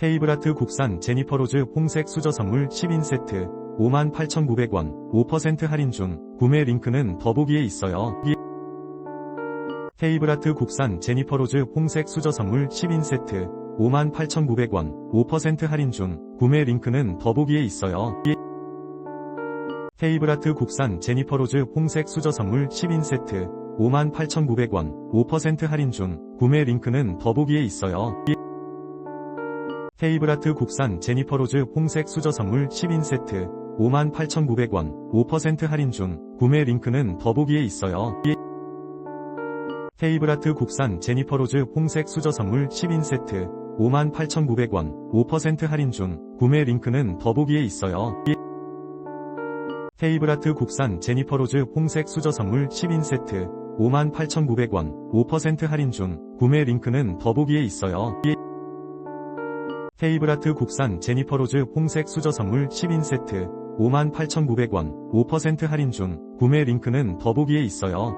테이블아트 국산 제니퍼 로즈 홍색 수저 선물 10인 세트 58,900원 5% 할인 중 구매 링크는 더보기에 있어요. 테이블아트 국산 제니퍼 로즈 홍색 수저 선물 10인 세트 58,900원 5% 할인 중 구매 링크는 더보기에 있어요. 테이블아트 국산 제니퍼 로즈 홍색 수저 선물 10인 세트 58,900원 5% 할인 중 구매 링크는 더보기에 있어요. 테이블아트 국산 제니퍼 로즈 홍색 수저 선물 10인 세트 58,900원 5% 할인 중 구매 링크는 더보기에 있어요. 테이블아트 국산 제니퍼 로즈 홍색 수저 선물 10인 세트 58,900원 5% 할인 중 구매 링크는 더보기에 있어요. 테이블아트 국산 제니퍼 로즈 홍색 수저 선물 10인 세트 58,900원 5% 할인 중 구매 링크는 더보기에 있어요. 테이블아트 국산 제니퍼 로즈 홍색 수저 선물 10인 세트 58,900원 5% 할인 중 구매 링크는 더보기에 있어요.